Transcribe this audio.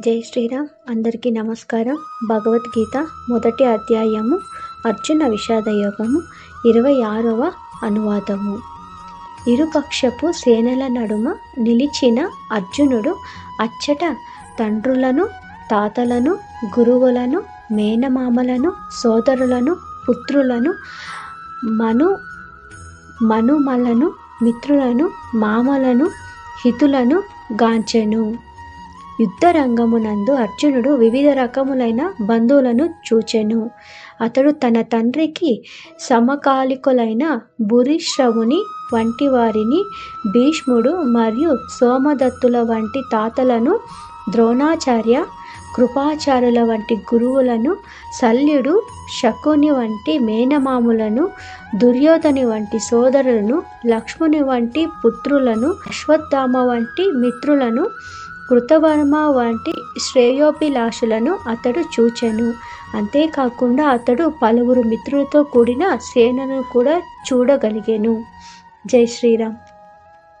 జై శ్రీరామ్. అందరికీ నమస్కారం. భగవద్గీత మొదటి అధ్యాయము అర్జున విషాద యోగము ఇరవై ఆరవ అనువాదము. ఇరుపక్షపు సేనల నడుమ నిలిచిన అర్జునుడు అచ్చట తండ్రులను తాతలను గురువులను మేనమామలను సోదరులను పుత్రులను మను మనుమలను మిత్రులను మామలను హితులను గాంచెను. యుద్ధరంగమునందు అర్జునుడు వివిధ రకములైన బంధువులను చూచెను. అతడు తన తండ్రికి సమకాలికులైన భూరిశ్రవుని వంటి వారిని భీష్ముడు మరియు సోమదత్తుల వంటి తాతలను ద్రోణాచార్య కృపాచారుల వంటి గురువులను శల్యుడు శకుని వంటి మేనమాములను దుర్యోధని వంటి సోదరులను లక్ష్ముని వంటి పుత్రులను అశ్వత్థామ వంటి మిత్రులను కృతవర్మ వంటి శ్రేయోభిలాషులను అతడు చూచెను. అంతేకాకుండా అతడు పలువురు మిత్రులతో కూడిన సేనను కూడా చూడగలిగాను. జై శ్రీరామ్.